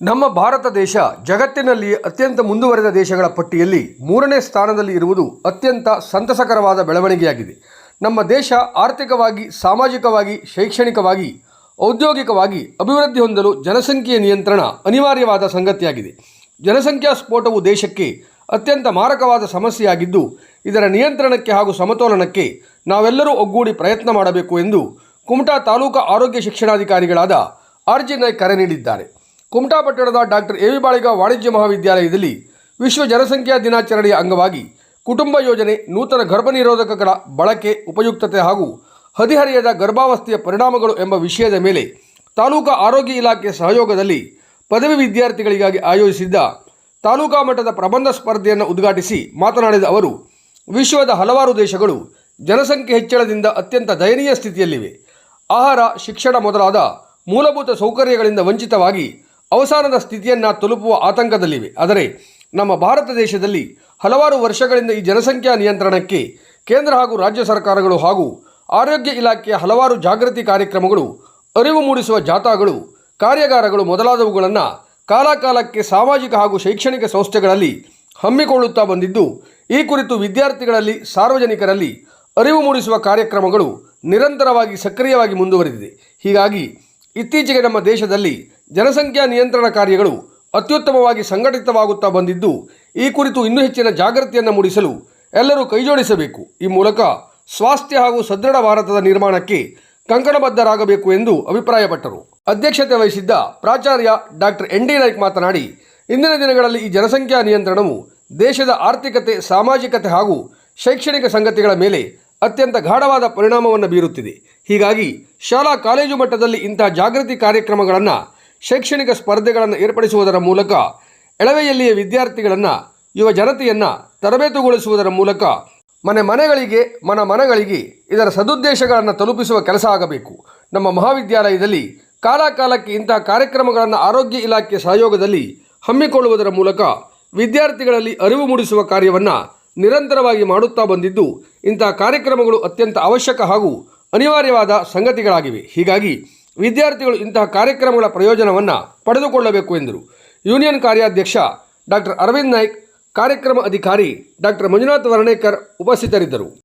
ನಮ್ಮ ಭಾರತ ದೇಶ ಜಗತ್ತಿನಲ್ಲಿ ಅತ್ಯಂತ ಮುಂದುವರೆದ ದೇಶಗಳ ಪಟ್ಟಿಯಲ್ಲಿ ಮೂರನೇ ಸ್ಥಾನದಲ್ಲಿ ಇರುವುದು ಅತ್ಯಂತ ಸಂತಸಕರವಾದ ಬೆಳವಣಿಗೆಯಾಗಿದೆ. ನಮ್ಮ ದೇಶ ಆರ್ಥಿಕವಾಗಿ, ಸಾಮಾಜಿಕವಾಗಿ, ಶೈಕ್ಷಣಿಕವಾಗಿ, ಔದ್ಯೋಗಿಕವಾಗಿ ಅಭಿವೃದ್ಧಿ ಹೊಂದಲು ಜನಸಂಖ್ಯೆಯ ನಿಯಂತ್ರಣ ಅನಿವಾರ್ಯವಾದ ಸಂಗತಿಯಾಗಿದೆ. ಜನಸಂಖ್ಯಾ ಸ್ಫೋಟವು ದೇಶಕ್ಕೆ ಅತ್ಯಂತ ಮಾರಕವಾದ ಸಮಸ್ಯೆಯಾಗಿದ್ದು, ಇದರ ನಿಯಂತ್ರಣಕ್ಕೆ ಹಾಗೂ ಸಮತೋಲನಕ್ಕೆ ನಾವೆಲ್ಲರೂ ಒಗ್ಗೂಡಿ ಪ್ರಯತ್ನ ಮಾಡಬೇಕು ಎಂದು ಕುಮಟಾ ತಾಲೂಕು ಆರೋಗ್ಯ ಶಿಕ್ಷಣಾಧಿಕಾರಿಗಳಾದ ಆರ್ ಜಿ ನಾಯ್ಕ್ ಕರೆ ನೀಡಿದ್ದಾರೆ. ಕುಮಟಾ ಪಟ್ಟಣದ ಡಾಕ್ಟರ್ ಎ ವಿ ಬಾಳಿಗ ವಾಣಿಜ್ಯ ಮಹಾವಿದ್ಯಾಲಯದಲ್ಲಿ ವಿಶ್ವ ಜನಸಂಖ್ಯಾ ದಿನಾಚರಣೆಯ ಅಂಗವಾಗಿ ಕುಟುಂಬ ಯೋಜನೆ ನೂತನ ಗರ್ಭನಿರೋಧಕಗಳ ಬಳಕೆ, ಉಪಯುಕ್ತತೆ ಹಾಗೂ ಹದಿಹರೆಯದ ಗರ್ಭಾವಸ್ಥೆಯ ಪರಿಣಾಮಗಳು ಎಂಬ ವಿಷಯದ ಮೇಲೆ ತಾಲೂಕಾ ಆರೋಗ್ಯ ಇಲಾಖೆ ಸಹಯೋಗದಲ್ಲಿ ಪದವಿ ವಿದ್ಯಾರ್ಥಿಗಳಿಗಾಗಿ ಆಯೋಜಿಸಿದ್ದ ತಾಲೂಕಾ ಮಟ್ಟದ ಪ್ರಬಂಧ ಸ್ಪರ್ಧೆಯನ್ನು ಉದ್ಘಾಟಿಸಿ ಮಾತನಾಡಿದ ಅವರು, ವಿಶ್ವದ ಹಲವಾರು ದೇಶಗಳು ಜನಸಂಖ್ಯೆ ಹೆಚ್ಚಳದಿಂದ ಅತ್ಯಂತ ದಯನೀಯ ಸ್ಥಿತಿಯಲ್ಲಿವೆ. ಆಹಾರ, ಶಿಕ್ಷಣ ಮೊದಲಾದ ಮೂಲಭೂತ ಸೌಕರ್ಯಗಳಿಂದ ವಂಚಿತವಾಗಿ ಅವಸಾನದ ಸ್ಥಿತಿಯನ್ನು ತಲುಪುವ ಆತಂಕದಲ್ಲಿವೆ. ಆದರೆ ನಮ್ಮ ಭಾರತ ದೇಶದಲ್ಲಿ ಹಲವಾರು ವರ್ಷಗಳಿಂದ ಈ ಜನಸಂಖ್ಯಾ ನಿಯಂತ್ರಣಕ್ಕೆ ಕೇಂದ್ರ ಹಾಗೂ ರಾಜ್ಯ ಸರ್ಕಾರಗಳು ಹಾಗೂ ಆರೋಗ್ಯ ಇಲಾಖೆಯ ಹಲವಾರು ಜಾಗೃತಿ ಕಾರ್ಯಕ್ರಮಗಳು, ಅರಿವು ಮೂಡಿಸುವ ಜಾಥಾಗಳು, ಕಾರ್ಯಾಗಾರಗಳು ಮೊದಲಾದವುಗಳನ್ನು ಕಾಲಕಾಲಕ್ಕೆ ಸಾಮಾಜಿಕ ಹಾಗೂ ಶೈಕ್ಷಣಿಕ ಸಂಸ್ಥೆಗಳಲ್ಲಿ ಹಮ್ಮಿಕೊಳ್ಳುತ್ತಾ ಬಂದಿದ್ದು, ಈ ಕುರಿತು ವಿದ್ಯಾರ್ಥಿಗಳಲ್ಲಿ, ಸಾರ್ವಜನಿಕರಲ್ಲಿ ಅರಿವು ಮೂಡಿಸುವ ಕಾರ್ಯಕ್ರಮಗಳು ನಿರಂತರವಾಗಿ ಸಕ್ರಿಯವಾಗಿ ಮುಂದುವರೆದಿದೆ. ಹೀಗಾಗಿ ಇತ್ತೀಚೆಗೆ ನಮ್ಮ ದೇಶದಲ್ಲಿ ಜನಸಂಖ್ಯಾ ನಿಯಂತ್ರಣ ಕಾರ್ಯಗಳು ಅತ್ಯುತ್ತಮವಾಗಿ ಸಂಘಟಿತವಾಗುತ್ತಾ ಬಂದಿದ್ದು, ಈ ಕುರಿತು ಇನ್ನೂ ಹೆಚ್ಚಿನ ಜಾಗೃತಿಯನ್ನು ಮೂಡಿಸಲು ಎಲ್ಲರೂ ಕೈಜೋಡಿಸಬೇಕು. ಈ ಮೂಲಕ ಸ್ವಾಸ್ಥ್ಯ ಹಾಗೂ ಸದೃಢ ಭಾರತದ ನಿರ್ಮಾಣಕ್ಕೆ ಕಂಕಣಬದ್ಧರಾಗಬೇಕು ಎಂದು ಅಭಿಪ್ರಾಯಪಟ್ಟರು. ಅಧ್ಯಕ್ಷತೆ ವಹಿಸಿದ್ದ ಪ್ರಾಚಾರ್ಯ ಡಾಕ್ಟರ್ ಎನ್ ಡಿ ನಾಯ್ಕ್ ಮಾತನಾಡಿ, ಇಂದಿನ ದಿನಗಳಲ್ಲಿ ಈ ಜನಸಂಖ್ಯಾ ನಿಯಂತ್ರಣವು ದೇಶದ ಆರ್ಥಿಕತೆ, ಸಾಮಾಜಿಕತೆ ಹಾಗೂ ಶೈಕ್ಷಣಿಕ ಸಂಗತಿಗಳ ಮೇಲೆ ಅತ್ಯಂತ ಗಾಢವಾದ ಪರಿಣಾಮವನ್ನು ಬೀರುತ್ತಿದೆ. ಹೀಗಾಗಿ ಶಾಲಾ, ಕಾಲೇಜು ಮಟ್ಟದಲ್ಲಿ ಇಂತಹ ಜಾಗೃತಿ ಕಾರ್ಯಕ್ರಮಗಳನ್ನು ಶೈಕ್ಷಣಿಕ ಸ್ಪರ್ಧೆಗಳನ್ನು ಏರ್ಪಡಿಸುವುದರ ಮೂಲಕ ಎಳವೆಯಲ್ಲಿಯ ವಿದ್ಯಾರ್ಥಿಗಳನ್ನು, ಯುವ ಜನತೆಯನ್ನು ತರಬೇತುಗೊಳಿಸುವುದರ ಮೂಲಕ ಮನೆ ಮನೆಗಳಿಗೆ, ಮನ ಮನಗಳಿಗೆ ಇದರ ಸದುದ್ದೇಶಗಳನ್ನು ತಲುಪಿಸುವ ಕೆಲಸ ಆಗಬೇಕು. ನಮ್ಮ ಮಹಾವಿದ್ಯಾಲಯದಲ್ಲಿ ಕಾಲಕಾಲಕ್ಕೆ ಇಂತಹ ಕಾರ್ಯಕ್ರಮಗಳನ್ನು ಆರೋಗ್ಯ ಇಲಾಖೆ ಸಹಯೋಗದಲ್ಲಿ ಹಮ್ಮಿಕೊಳ್ಳುವುದರ ಮೂಲಕ ವಿದ್ಯಾರ್ಥಿಗಳಲ್ಲಿ ಅರಿವು ಮೂಡಿಸುವ ಕಾರ್ಯವನ್ನು ನಿರಂತರವಾಗಿ ಮಾಡುತ್ತಾ ಬಂದಿದ್ದು, ಇಂತಹ ಕಾರ್ಯಕ್ರಮಗಳು ಅತ್ಯಂತ ಅವಶ್ಯಕ ಹಾಗೂ ಅನಿವಾರ್ಯವಾದ ಸಂಗತಿಗಳಾಗಿವೆ. ಹೀಗಾಗಿ ವಿದ್ಯಾರ್ಥಿಗಳು ಇಂತಹ ಕಾರ್ಯಕ್ರಮಗಳ ಪ್ರಯೋಜನವನ್ನು ಪಡೆದುಕೊಳ್ಳಬೇಕು ಎಂದರು. ಯೂನಿಯನ್ ಕಾರ್ಯಾಧ್ಯಕ್ಷ ಡಾಕ್ಟರ್ ಅರವಿಂದ್ ನಾಯ್ಕ್, ಕಾರ್ಯಕ್ರಮ ಅಧಿಕಾರಿ ಡಾಕ್ಟರ್ ಮಂಜುನಾಥ್ ವರ್ಣೇಕರ್ ಉಪಸ್ಥಿತರಿದ್ದರು.